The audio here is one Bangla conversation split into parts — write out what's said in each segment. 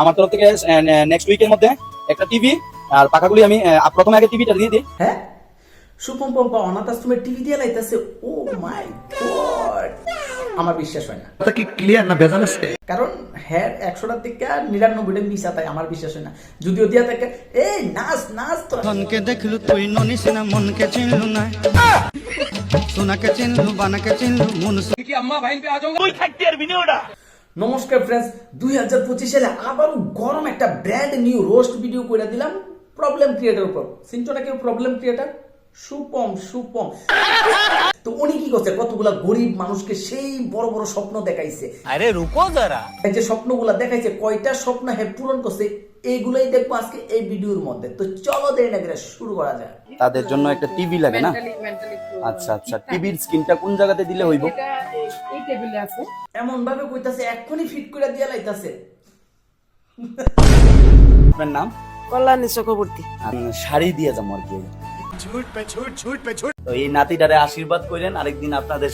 আমার তরফ থেকে নেক্সট উইকের মধ্যে একটা টিভি আর পাখাগুলি আমি প্রথমে আগে টিভিটা দিয়ে দিই। হ্যাঁ? সুপম পম্পা অনাথ আশ্রমের টিভি দিয়ে লাইতেছে। ও মাই গড! আমার বিশ্বাস হয় না। কি ক্লিয়ার না ভেজাল আছে? কারণ হ্যাঁ একশোটার নিরানব্বইটা মিশা তাই আমার বিশ্বাস হয় না। যদিও দিয়া থাকে এই নাচ নাচ তো ধনকে দেখলু তুই ননিস না মনকে চিনলু না। সোনাকে চিনলু বানাকে চিনলু মন নমস্কার ফ্রেন্ডস দুই হাজার পঁচিশ সালে আবার গরম একটা ব্র্যান্ড নিউ রোস্ট ভিডিও করে দিলাম। প্রবলেম ক্রিয়েটার উপর। সিনটোটা কেউ প্রবলেম ক্রিয়েটার সুপম সুপম। তো উনি কি করছে? কতগুলো গরিব মানুষকে সেই বড় বড় স্বপ্ন দেখাইছে। আরে রুকো দ্বারা এই যে স্বপ্নগুলো দেখাইছে কয়টা স্বপ্ন হে পূরণ করছে এইগুলাই দেখব আজকে এই ভিডিওর মধ্যে। তো চলো দেরি না করে শুরু করা যায় তাদের জন্য একটা টিভি লাগে না? আচ্ছা আচ্ছা। টিভির স্ক্রিনটা কোন জায়গাতে দিলে হইব? এটা এই- টেবিলে আছে। এমন ভাবে কইতাছে এক্ষুনি ফিট করে দিয়া লাইতাছে। আপনার নাম? কল্যাণী চক্রবর্তী। আমি শাড়ি দিয়ে যাব আর কি। তো এই নাতিটারে আশীর্বাদ করেন আরেকদিন আপনাদের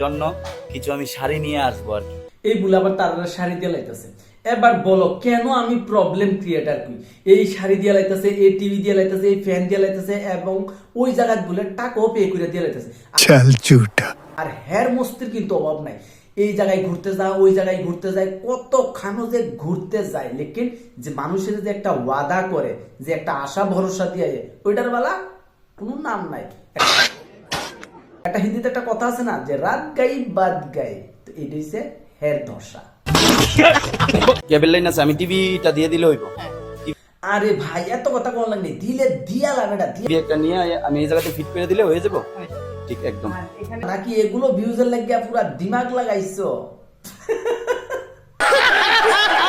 জন্য কিছু আমি শাড়ি নিয়ে আসব আর কি। এই বুলে আবার তার শাড়ি দিয়ে লাইতাছে। এবার বলো কেন আমি প্রবলেম ক্রিয়েটার কই? এই শাড়ি দিয়ে লাইতাছে এই টিভি দিয়ে লাইতাছে এই ফ্যান দিয়ে লাইতাছে এবং ওই জায়গায় বলে টাকাও পে করে দিয়ে লাইতাছে। চল ঝুটা আর হেয়ার মস্তির কিন্তু অভাব নাই। এই জায়গায় ঘুরতে যায় ওই জায়গায় ঘুরতে যায় কত খানো যে ঘুরতে যায়। লেকিন যে মানুষের যে একটা ওয়াদা করে যে একটা আশা ভরসা দিয়ে ওইটার বেলা কোনো নাম নাই। একটা হিন্দিতে একটা কথা আছে না যে রাত গাই বাদ গাই। তো এটা হচ্ছে হেয়ার ধসা। কেবল লাইন আছে আমি টিভিটা দিয়ে দিলে হইব। আরে ভাই এত কথা কোন লাগনি দিলে দিয়া লাগেটা দিয়ে একটা নিয়ে আমি এই জায়গাতে ফিট করে দিলে হয়ে যাব। ঠিক একদম। নাকি এগুলো ভিউজের লাগিয়া পুরা দিমাগ লাগাইছো?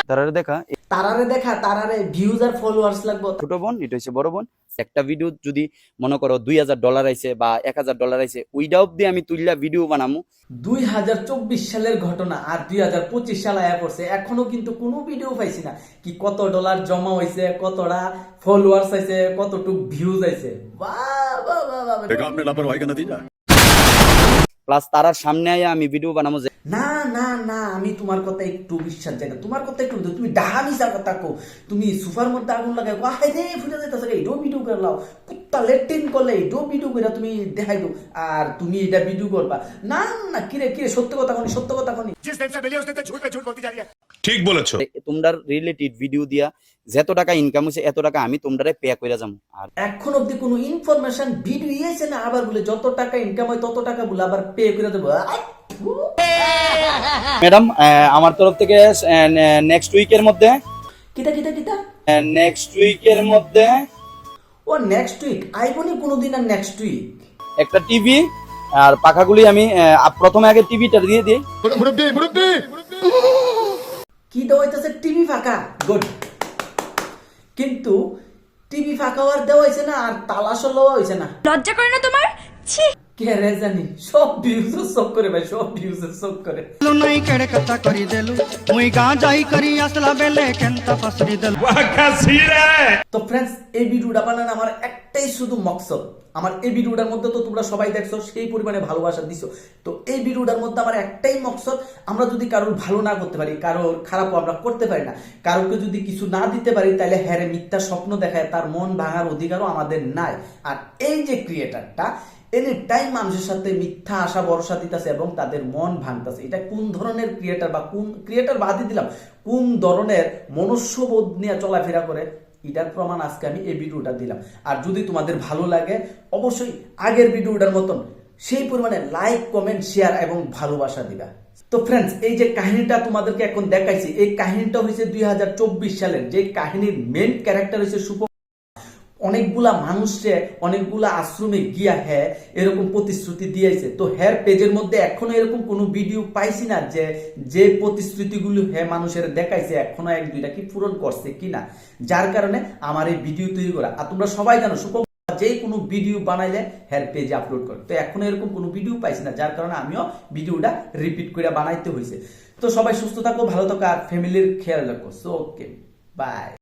তারা দেখা তারারে দেখা তারারে ভিউজ আর ফলোয়ার্স লাগবো। ছোট বোন এটা হচ্ছে বড় বোন। একটা ভিডিও যদি মনে করো দুই হাজার ডলার আইছে বা এক হাজার ডলার আইছে ওইটা অব্দি আমি তুললা ভিডিও বানামু। দুই হাজার চব্বিশ সালের ঘটনা আর দুই হাজার পঁচিশ সাল আয়া পড়ছে এখনও কিন্তু কোনো ভিডিও পাইছি না। কি কত ডলার জমা হয়েছে কতটা ফলোয়ার্স আইছে কতটুক ভিউজ আইছে। বাহ বাহ বাহ বাহ প্লাস তারার সামনে আয়া আমি ভিডিও বানাবো যে না না না আমি তোমার কথা একটু বিশ্বাস জায়গা তোমার কথা একটু তুমি ডাহা মিশার কথা কো তুমি সুফার মধ্যে আগুন লাগাই কো হাই রে ফুটে যাইতাছে এইডো ভিডিও করে লাও। কুত্তা লেটিন করলে এইডো ভিডিও করে তুমি দেখাই দাও। আর তুমি এটা ভিডিও করবা। না না কিরে কিরে সত্য কথা কোনি সত্য কথা কোনি জিস টাইপ সে মিলিয়ে উস ঝুট পে ঝুট বলতে যা ঠিক বলেছ। তোমরার রিলেটেড ভিডিও দিয়া যত টাকা ইনকাম হইছে এত টাকা আমি তোমরারে পে করে যাম। আর এখন অবধি কোনো ইনফরমেশন ভিডিও এসে না আবার বলে যত টাকা ইনকাম হয় তত টাকা বলে আবার পে করে দেব। ম্যাডাম আমার তরফ থেকে নেক্সট উইকের মধ্যে কিটা কিটা কিটা নেক্সট উইকের মধ্যে ও নেক্সট উইক আইবনি কোনোদিন আর নেক্সট উইক একটা টিভি আর পাখাগুলি আমি প্রথমে আগে টিভিটা দিয়ে দিই। কি দেওয়া হইতেছে? টিভি ফাঁকা। গুড কিন্তু টিভি ফাঁকা হওয়ার দেওয়া হয়েছে না আর তালাশও লওয়া হয়েছে না। লজ্জা করে না তোমার? ছি। কে জানি সব ভিউজ সব করে ভাই সব ভিউজ সব করে। নাই কেড়ে কথা করি দেলু মুই গা যাই করি আসলা বেলে কেনতা ফাসরি দেলু। তো ফ্রেন্ডস এই ভিডিওটা বানানো আমার একটাই শুধু মকসদ। আমার এই ভিডিওটার মধ্যে তো তোমরা সবাই দেখছ সেই পরিমাণে ভালোবাসা দিছো। তো এই ভিডিওটার মধ্যে আমার একটাই মকসদ আমরা যদি কারোর ভালো না করতে পারি কারোর খারাপও আমরা করতে পারি না। কারোকে যদি কিছু না দিতে পারি তাহলে হ্যারে মিথ্যা স্বপ্ন দেখায় তার মন ভাঙার অধিকারও আমাদের নাই। আর এই যে ক্রিয়েটারটা এনি টাইম মানুষের সাথে মিথ্যা, আশা, ভরসা দিতেছে এবং তাদের মন ভাঙতেছে, এটা কোন ধরনের ক্রিয়েটার বা কোন ক্রিয়েটার বাদই দিলাম, কোন ধরনের মনুষ্যবোধ নিয়ে চলাফেরা করে, এটার প্রমাণ আজকে আমি এই ভিডিওটা দিলাম। আর যদি তোমাদের ভালো লাগে, অবশ্যই আগের ভিডিওটার মতন সেই পরিমাণে লাইক কমেন্ট শেয়ার এবং ভালোবাসা দিবা। তো ফ্রেন্ডস এই যে কাহিনীটা তোমাদেরকে এখন দেখাইছি, এই কাহিনীটা হয়েছে দুই হাজার চব্বিশ সালের, যে কাহিনীর মেন ক্যারেক্টার হয়েছে সুপ অনেকগুলা মানুষে, অনেকগুলা আশ্রমে গিয়া হ্যাঁ এরকম প্রতিশ্রুতি দিয়েছে। তো হ্যার পেজের মধ্যে এখনও এরকম কোনো ভিডিও পাইছি না যে যে প্রতিশ্রুতিগুলো হ্যাঁ মানুষের দেখাইছে, এখনও এক, দুইটা কি পূরণ করছে কিনা। যার কারণে আমার এই ভিডিও তৈরি করা। আর তোমরা সবাই জানো সুপম যে কোনো ভিডিও বানাইলে হ্যার পেজে আপলোড করে। তো এখনও এরকম কোনো ভিডিও পাইছি না, যার কারণে আমিও ভিডিওটা রিপিট করে বানাইতে হয়েছে তো সবাই সুস্থ থাকো, ভালো থাকো, আর ফ্যামিলির খেয়াল রাখো। So okay bye